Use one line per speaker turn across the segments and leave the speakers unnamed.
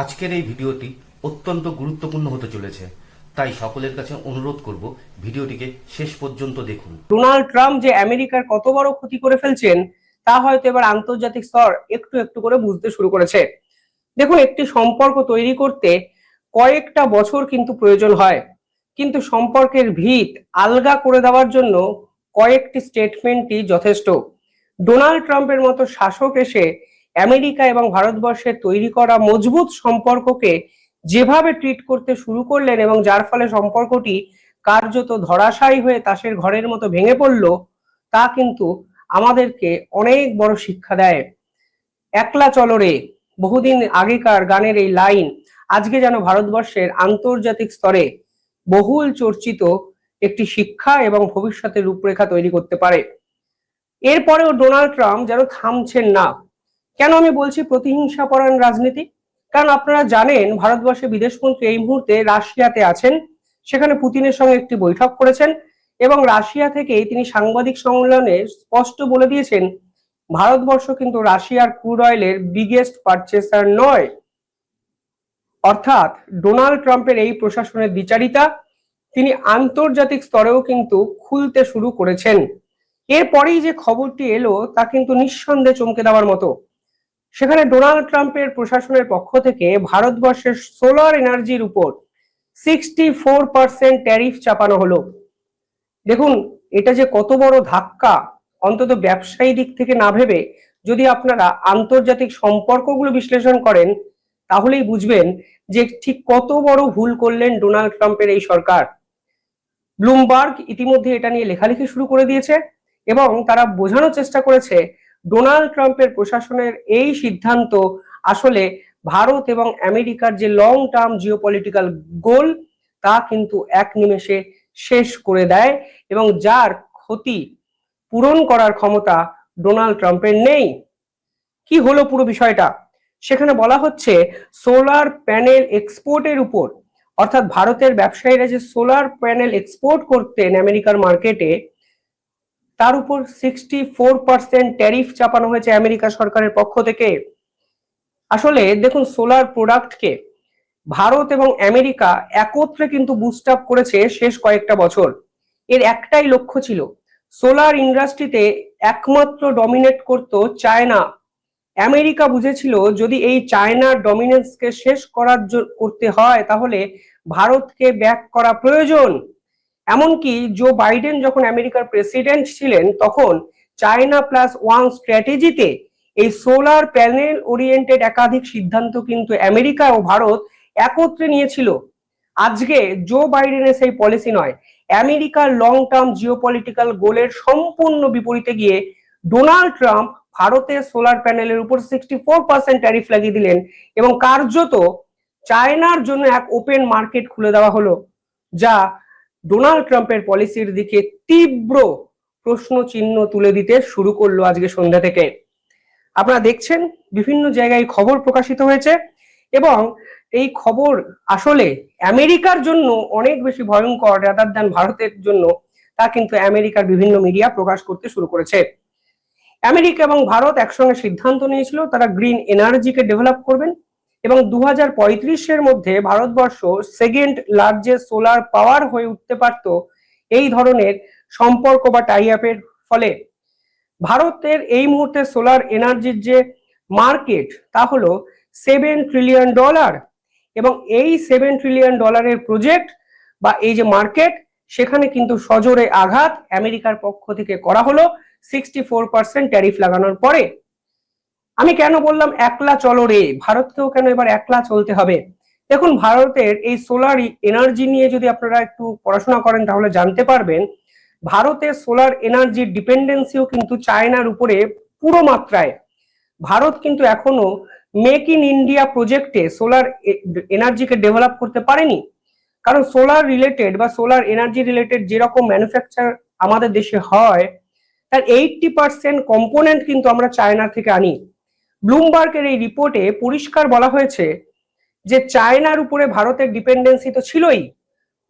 আজকের এই ভিডিওটি অত্যন্ত গুরুত্বপূর্ণ হতে চলেছে, তাই সকলের কাছে অনুরোধ করব ভিডিওটিকে শেষ পর্যন্ত দেখুন।
ডোনাল্ড ট্রাম্প যে আমেরিকার কত বড় ক্ষতি করে ফেলছেন, তা হয়তো এবার আন্তর্জাতিক স্তর একটু একটু করে বুঝতে শুরু করেছে। দেখুন, একটি সম্পর্ক তৈরি করতে কয়েকটা বছর কিন্তু প্রয়োজন হয়। কিন্তু সম্পর্কের ভিত আলগা করে দেওয়ার জন্য কয়েকটি স্টেটমেন্টই যথেষ্ট। ডোনাল্ড ট্রাম্পের মতো শাসক এসে আমেরিকা এবং ভারতবর্ষের তৈরি করা মজবুত সম্পর্ককে যেভাবে ট্রিট করতে শুরু করলেন এবং যার ফলে সম্পর্কটি কার্যত ধরাশায়ী হয়ে তাসের ঘরের মতো ভেঙে পড়ল, তা কিন্তু আমাদেরকে অনেক বড় শিক্ষা দেয়। একলা চলরে, বহুদিন আগেকার গানের এই লাইন, আজকে যেন ভারতবর্ষের আন্তর্জাতিক স্তরে বহুল চর্চিত একটি শিক্ষা এবং ভবিষ্যতের রূপরেখা তৈরি করতে পারে। এরপরেও ডোনাল্ড ট্রাম্প যেন থামছেন না কেন আমি বলছি প্রতিহিংসা পরায়ণ রাজনীতি? কারণ আপনারা জানেন ভারতবর্ষের বিদেশমন্ত্রী এই মুহূর্তে রাশিয়াতে আছেন, সেখানে পুতিনের সঙ্গে একটি বৈঠক করেছেন এবং রাশিয়া থেকেই তিনি সাংবাদিক সম্মেলনে স্পষ্ট বলে দিয়েছেন, ভারতবর্ষ কিন্তু রাশিয়ার ক্রুড অয়েলের বিগেস্ট পারচেসার নয়। অর্থাৎ ডোনাল্ড ট্রাম্পের এই প্রশাসনের বিচারিতা, তিনি আন্তর্জাতিক স্তরেও কিন্তু খুলতে শুরু করেছেন। এরপরেই যে খবরটি এলো, তা কিন্তু নিঃসন্দেহে চমকে দেওয়ার মতো। সেখানে ডোনাল্ড ট্রাম্পের প্রশাসনের পক্ষ থেকে ভারতবর্ষের সোলার এনার্জির উপর সিক্সটি ফোর পার্সেন্ট ট্যারিফ চাপানো হলো। দেখুন, এটা যে কত বড় ধাক্কা, অন্তত ব্যবসায়ী দিক থেকে না ভেবে যদি আপনারা আন্তর্জাতিক সম্পর্কগুলো বিশ্লেষণ করেন, তাহলেই বুঝবেন যে ঠিক কত বড় ভুল করলেন ডোনাল্ড ট্রাম্পের এই সরকার। ব্লুমবার্গ ইতিমধ্যে এটা নিয়ে লেখালেখি শুরু করে দিয়েছে এবং তারা বোঝানোর চেষ্টা করেছে ডোনাল্ড ট্রাম্পের প্রশাসনের এই সিদ্ধান্ত আসলে ভারত এবং আমেরিকার যে লং টার্ম জিওপলিটিক্যাল গোল তা কিন্তু এক নিমেষে শেষ করে দেয় এবং যার ক্ষতি পূরণ করার ক্ষমতা ডোনাল্ড ট্রাম্পের নেই। কি হলো পুরো বিষয়টা? সেখানে বলা হচ্ছে সোলার প্যানেল এক্সপোর্টের উপর, অর্থাৎ ভারতের ব্যবসায়ীরা যে সোলার প্যানেল এক্সপোর্ট করতেন আমেরিকার মার্কেটে তার উপর সিক্সটি ফোর পার্সেন্ট ট্যারিফ চাপানো হয়েছে আমেরিকা সরকারের পক্ষ থেকে। আসলে দেখুন সোলার প্রোডাক্টকে ভারত এবং আমেরিকা একত্রে কিন্তু বুস্ট আপ করেছে শেষ কয়েকটা বছর। এর একটাই লক্ষ্য ছিল সোলার ইন্ডাস্ট্রিতে একমাত্র ডমিনেট করত চায়না। আমেরিকা বুঝেছিল, যদি এই চায়নার ডমিনেন্সকে শেষ করার করতে হয়, তাহলে ভারতকে ব্যাক করা প্রয়োজন। এমনকি জো বাইডেন যখন আমেরিকার প্রেসিডেন্ট ছিলেন, তখন চায়না প্লাস ওয়ান স্ট্র্যাটেজিতে এই সোলার প্যানেল ওরিয়েন্টেড একাধিক সিদ্ধান্ত কিন্তু আমেরিকা ও ভারত একত্রে নিয়েছিল। আজকে জো বাইডেনের সেই পলিসি নয়, আমেরিকার লং টার্ম জিওপলিটিক্যাল গোলের সম্পূর্ণ বিপরীতে গিয়ে ডোনাল্ড ট্রাম্প ভারতের সোলার প্যানেলের উপর সিক্সটি ফোর পার্সেন্ট ট্যারিফ লাগিয়ে দিলেন এবং কার্যত চায়নার জন্য এক ওপেন মার্কেট খুলে দেওয়া হলো, যা ডোনাল্ড ট্রাম্পের পলিসির দিকে তীব্র প্রশ্ন চিহ্ন তুলে দিতে শুরু করল আজকে সন্ধ্যা থেকে। আপনারা দেখছেন, বিভিন্ন জায়গায় খবর প্রকাশিত হয়েছে এবং এই খবর আসলে আমেরিকার জন্য অনেক বেশি ভয়ঙ্কর রাদার দেন ভারতের জন্য তা কিন্তু আমেরিকার বিভিন্ন মিডিয়া প্রকাশ করতে শুরু করেছে। আমেরিকা এবং ভারত একসঙ্গে সিদ্ধান্ত নিয়েছিল, তারা গ্রিন এনার্জিকে ডেভেলপ করবেন। এবং দু পঁয়ত্রিশের মধ্যে Bharatvarsha second largest solar power হয়ে উঠতে পারত এই ধরনের সম্পর্ক বা টাই আপের ফলে। ভারতের এই মুহূর্তে সোলার এনার্জির যে মার্কেট তা হলো সেভেন ট্রিলিয়ন ডলার এবং এই সেভেন ট্রিলিয়ন ডলারের প্রজেক্ট বা এই যে মার্কেট সেখানে কিন্তু সজোরে আঘাত আমেরিকার পক্ষ থেকে করা হলো। সিক্সটি ফোর পার্সেন্ট ট্যারিফ লাগানোর পরে আমি কেন বললাম একলা চলো রে? ভারতকেও কেন এবার একলা চলতে হবে? দেখুন, ভারতের এই সোলার এনার্জি নিয়ে যদি আপনারা একটু পড়াশোনা করেন তাহলে জানতে পারবেন, ভারতের সোলার এনার্জির ডিপেন্ডেন্সিও কিন্তু চায়নার উপরে পুরো মাত্রায়। ভারত কিন্তু এখনও মেক ইন ইন্ডিয়া প্রজেক্টে সোলার এনার্জিকে ডেভেলপ করতে পারেনি। কারণ সোলার রিলেটেড বা সোলার এনার্জি রিলেটেড যেরকম ম্যানুফ্যাকচার আমাদের দেশে হয়, তার এইটটি পার্সেন্ট কম্পোনেন্ট কিন্তু আমরা চায়না থেকে আনি। ব্লুমবার্গের এই রিপোর্টে পরিষ্কার বলা হয়েছে যে চায়নার উপরে ভারতের ডিপেন্ডেন্সি তো ছিলই।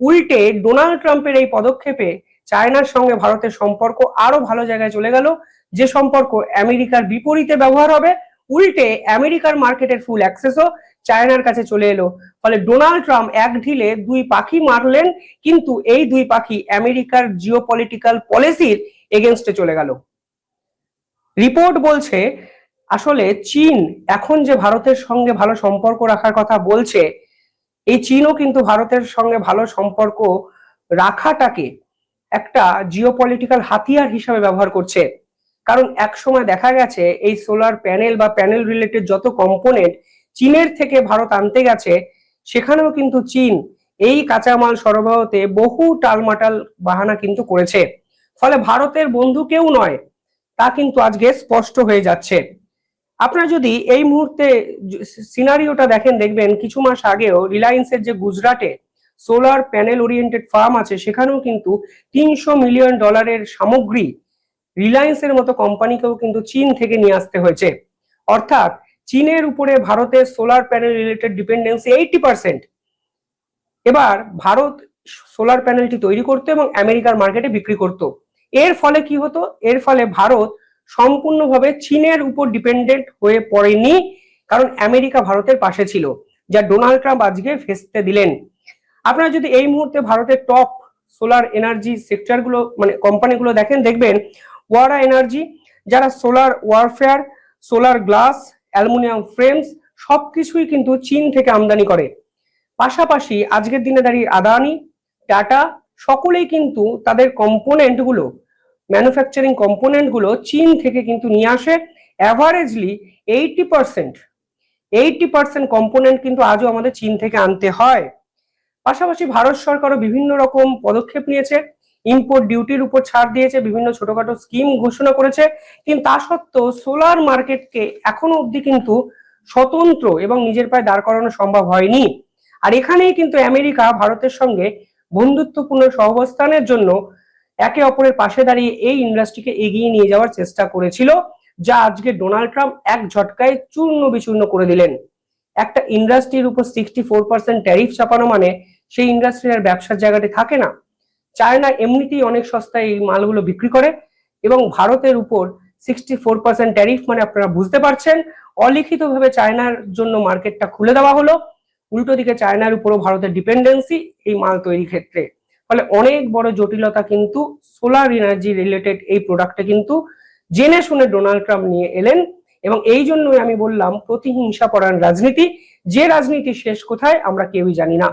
উল্টে ডোনাল্ড ট্রাম্পের এই পদক্ষেপে চায়নার সঙ্গে ভারতের সম্পর্ক আরও ভালো জায়গায় চলে গেল। যে সম্পর্ক আমেরিকার বিপরীতে ব্যবহার হবে, উল্টে আমেরিকার মার্কেটের ফুল অ্যাক্সেসও চায়নার কাছে চলে এলো। ফলে ডোনাল্ড ট্রাম্প এক ঢিলে দুই পাখি মারলেন, কিন্তু এই দুই পাখি আমেরিকার জিও পলিটিক্যাল পলিসির এগেনস্টে চলে গেল। রিপোর্ট বলছে আসলে চীন এখন যে ভারতের সঙ্গে ভালো সম্পর্ক রাখার কথা বলছে, এই চীনও কিন্তু ভারতের সঙ্গে ভালো সম্পর্ক রাখাটাকে একটা জিওপলিটিক্যাল হাতিয়ার হিসাবে ব্যবহার করছে। কারণ এক সময় দেখা গেছে এই সোলার প্যানেল বা প্যানেল রিলেটেড যত কম্পোনেন্ট চীনের থেকে ভারত আনতে গেছে, সেখানেও কিন্তু চীন এই কাঁচামাল সরবরাহতে বহু টালমাটাল বাহানা কিন্তু করেছে। ফলে ভারতের বন্ধু কেউ নয়, তা কিন্তু আজকে স্পষ্ট হয়ে যাচ্ছে। আপনারা যদি এই মুহূর্তে সিনারিওটা দেখেন, দেখবেন কিছু মাস আগেও রিলায়েন্সের যে গুজরাটে সোলার প্যানেল ওরিয়েন্টেড ফার্ম আছে, সেখানেও কিন্তু তিনশো মিলিয়ন ডলারের সামগ্রী রিলায়েন্সের মতো কোম্পানিকেও কিন্তু চীন থেকে নিয়ে আসতে হয়েছে। অর্থাৎ চীনের উপরে ভারতের solar panel related dependency eighty percent এবার ভারত সোলার প্যানেলটি তৈরি করতো এবং আমেরিকার মার্কেটে বিক্রি করত। এর ফলে কি হতো? এর ফলে ভারত সম্পূর্ণভাবে চীনের উপর ডিপেন্ডেন্ট হয়ে পড়েনি, কারণ আমেরিকা ভারতের পাশে ছিল, যা ডোনাল্ড ট্রাম্প আজকে ফেসতে দিলেন। আপনারা যদি এই মুহূর্তে ভারতের টপ সোলার এনার্জি সেক্টরগুলো মানে কোম্পানিগুলো দেখেন, দেখবেন ওয়ারা এনার্জি যারা solar wafer solar glass aluminium frames সবকিছুই কিন্তু চীন থেকে আমদানি করে। পাশাপাশি আজকের দিনে দাঁড়িয়ে আদানি, টাটা, সকলেই কিন্তু তাদের কম্পোনেন্টগুলো ম্যানুফ্যাকচারিং কম্পোনেন্টগুলো চীন থেকে কিন্তু নিয়ে আসে averagely eighty percent eighty percent component কিন্তু আজও আমাদের চীন থেকে আনতে হয়। পাশাপাশি ভারত সরকারও বিভিন্ন রকম পদক্ষেপ নিয়েছে। ইম্পোর্ট ডিউটির উপর ছাড় দিয়েছে, বিভিন্ন ছোটখাটো স্কিম ঘোষণা করেছে। কিন্তু তা সত্ত্বেও সোলার মার্কেটকে এখনও অবধি কিন্তু স্বতন্ত্র এবং নিজের পায়ে দাঁড় করানো সম্ভব হয়নি। আর এখানেই কিন্তু আমেরিকা ভারতের সঙ্গে বন্ধুত্বপূর্ণ সহবস্থানের জন্য একে অপরের পাশে দাঁড়িয়ে এই ইন্ডাস্ট্রিকে এগিয়ে নিয়ে যাওয়ার চেষ্টা করেছিল, যা আজকে ডোনাল্ড ট্রাম্প এক ঝটকায় চূর্ণ বিচূর্ণ করে দিলেন। একটা ইন্ডাস্ট্রির উপর সিক্সটি ফোর পার্সেন্ট ট্যারিফ চাপানো মানে সেই ইন্ডাস্ট্রির আর ব্যবসার জায়গাটি থাকে না। চায়না এমনিতেই অনেক সস্তায় এই মালগুলো বিক্রি করে এবং ভারতের উপর সিক্সটি ফোর পার্সেন্ট ট্যারিফ মানে আপনারা বুঝতে পারছেন, অলিখিতভাবে চায়নার জন্য মার্কেটটা খুলে দেওয়া হলো। উল্টো দিকে চায়নার উপরও ভারতের ডিপেন্ডেন্সি এই মাল তৈরির ক্ষেত্রে। ফলে অনেক বড় জটিলতা কিন্তু সোলার এনার্জি রিলেটেড এই প্রোডাক্টে কিন্তু জেনে শুনে ডোনাল্ড ট্রাম্প নিয়ে এলেন এবং এই জন্যই আমি বললাম প্রতিহিংসা পরায়ণ রাজনীতি, যে রাজনীতি শেষ কোথায় আমরা কেউই জানি না।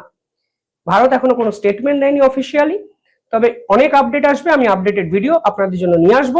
ভারত এখনও কোনো স্টেটমেন্ট দেয়নি অফিসিয়ালি তবে অনেক আপডেট আসবে, আমি আপডেটেড ভিডিও আপনাদের জন্য নিয়ে আসব।